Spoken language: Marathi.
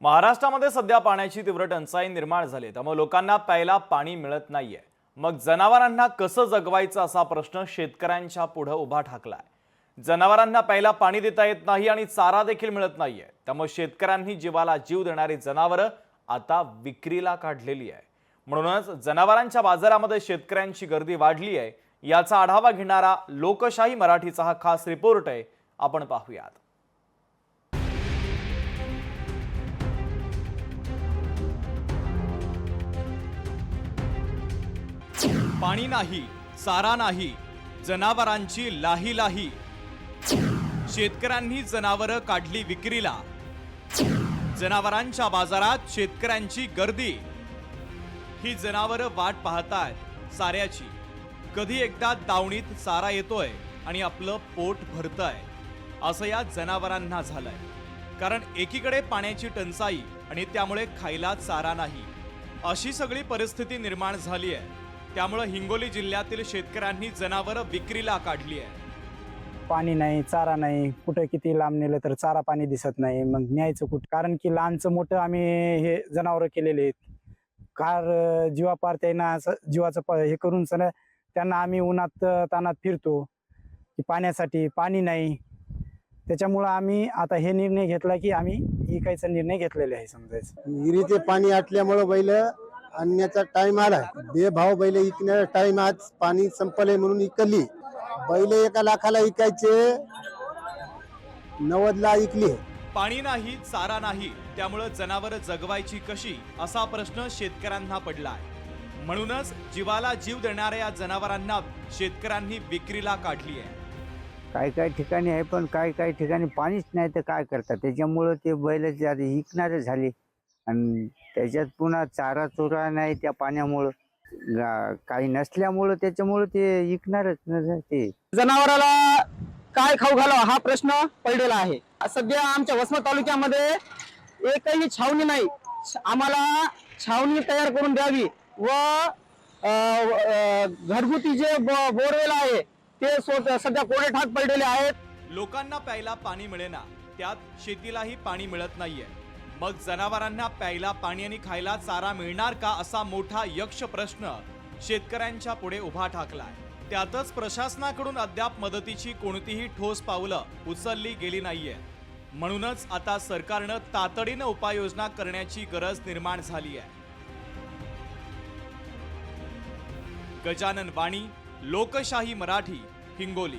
महाराष्ट्रामध्ये सध्या पाण्याची तीव्र टंचाई निर्माण झाली त्यामुळे लोकांना प्यायला पाणी मिळत नाहीये. मग जनावरांना कसं जगवायचं असा प्रश्न शेतकऱ्यांच्या पुढं उभा ठाकलाय. जनावरांना प्यायला पाणी देता येत नाही आणि चारा देखील मिळत नाहीये. त्यामुळे शेतकऱ्यांनी जीवाला जीव देणारी जनावरं आता विक्रीला काढलेली आहे. म्हणूनच जनावरांच्या बाजारामध्ये शेतकऱ्यांची गर्दी वाढली आहे. याचा आढावा घेणारा लोकशाही मराठीचा हा खास रिपोर्ट आहे. आपण पाहूयात. पाणी नाही चारा नाही जनावरांची लाही लाही. शेतकऱ्यांनी जनावरं काढली विक्रीला. जनावरांच्या बाजारात शेतकऱ्यांची गर्दी. ही जनावरं वाट पाहतायत चाऱ्याची कधी एकदा दावणीत चारा येतोय आणि आपलं पोट भरतंय. असं या जनावरांना झालंय. कारण एकीकडे पाण्याची टंचाई आणि त्यामुळे खायला चारा नाही. अशी सगळी परिस्थिती निर्माण झाली आहे त्यामुळे हिंगोली जिल्ह्यातील शेतकऱ्यांनी जनावरं विक्रीला काढली आहे. पाणी नाही चारा नाही कुठं किती लांब नेलं तर चारा पाणी दिसत नाही मग न्यायचं कुठं? कारण की लहानचं मोठं आम्ही हे जनावरं केलेले आहेत. कार अं, जीवापार त्यांना असं जीवाचं प- हे करून सण त्यांना आम्ही उन्हात अं, तानात फिरतो. की पाण्यासाठी पाणी नाही. त्याच्यामुळं आम्ही आता हे निर्णय घेतला की आम्ही इकायचा निर्णय घेतलेला आहे समजायचं. विहिरीचे पाणी आटल्यामुळं बैल आणण्याचा टाइम आलाय. बेभाव बैल इकण्याचा टाइम आज पाणी संपलंय म्हणून इकली. बैल एका लाखाला इकायचे. नव्वदला इकली. पाणी नाही चारा नाही त्यामुळं जनावरं जगवायची कशी? असा प्रश्न शेतकऱ्यांना पडलाय. म्हणूनच जीवाला जीव देणाऱ्या या जनावरांना शेतकऱ्यांनी विक्रीला काढली आहे काही काही ठिकाणी आहे पण काही काही ठिकाणी पाणीच नाही तर काय करतात? त्याच्यामुळं ते बैल विकणारे झाले. आणि त्याच्यात पुन्हा चारा चोरा नाही त्या पाण्यामुळं. गा- काही नसल्यामुळं त्याच्यामुळं ते विकणारच न ते. जनावराला काय खाऊ घालावं हा प्रश्न पडलेला आहे. सध्या आमच्या वसमत तालुक्यामध्ये एकही छावणी नाही. आम्हाला छावणी तयार करून द्यावी व अ, अ, घरगुती जे ब- बोरवेल आहे ते स्वत- सध्या कोरडे ठाक पडलेले आहेत. लोकांना प्यायला पाणी मिळेना. त्यात शेतीलाही पाणी मिळत नाहीये. मग जनावरांना प्यायला पाणी आणि खायला चारा मिळणार का असा मोठा यक्ष प्रश्न शेतकऱ्यांच्या पुढे उभा ठाकलाय. त्यातच प्रशासनाकडून अद्याप मदतीची कोणतीही ठोस पावलं उचलली गेली नाहीये. म्हणूनच आता सरकारनं तातडीनं उपाययोजना करण्याची गरज निर्माण झाली आहे. गजानन वाणी लोकशाही मराठी हिंगोली.